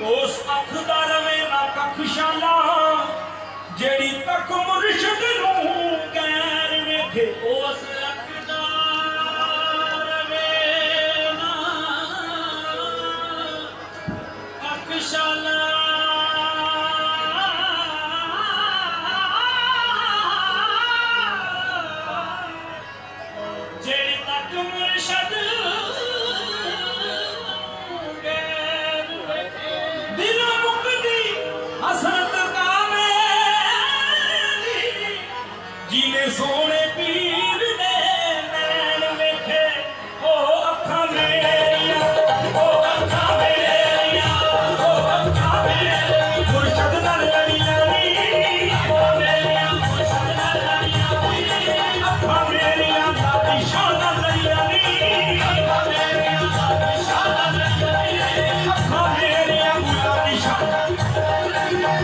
ਉਸ ਅੱਖ ਦਾ ਰਵੇ ਨਾ ਕੱਖ ਸ਼ਾਲਾ ਜਿਹੜੀ ਤੱਕ ਮੁਰਸ਼ਿਦ ਨੂੰ ਗੈਰ ਵੇਖੇ, ਉਸ ਅੱਖ ਦਾ ਰਵੇ ਨਾ ਅੱਖ ਜਿਹੜੀ ਤੱਕ ਮੁਰਸ਼ਦ ਜੀਨੇ ਸੋਹਣੇ ਪੀਰ ਦੇ ਨੈਣ ਵੇਖੇ। ਉਹ ਅੱਖਾਂ ਮੇਰੀਆਂ ਉਹ ਅੱਖਾਂ ਮੇਰੀਆਂ ਉਹ ਅੱਖਾਂ ਮੇਰੀਆਂ। ਮੁਰਸ਼ਦ ਨਾਲ ਲੜੀਆਂ ਨੀ ਅੱਖਾਂ ਮੇਰੀਆਂ ਮੁਰਸ਼ਦ ਨਾਲ ਲੜੀਆਂ ਨੀ ਅੱਖਾਂ ਮੇਰੀਆਂ, ਦਾਦੀ ਸ਼ਾਹ ਨਾਲ ਲੜੀਆਂ ਨੀ ਅੱਖਾਂ ਮੇਰੀਆਂ, ਦਾਦੀ ਸ਼ਾਹ ਨਾਲ ਲੜੀਆਂ ਨੀ ਅੱਖਾਂ ਮੇਰੀਆਂ ਗੁਲਾਬੀ ਸ਼ਾਹ ਅੱਖਾਂ ਮੇਰੀਆਂ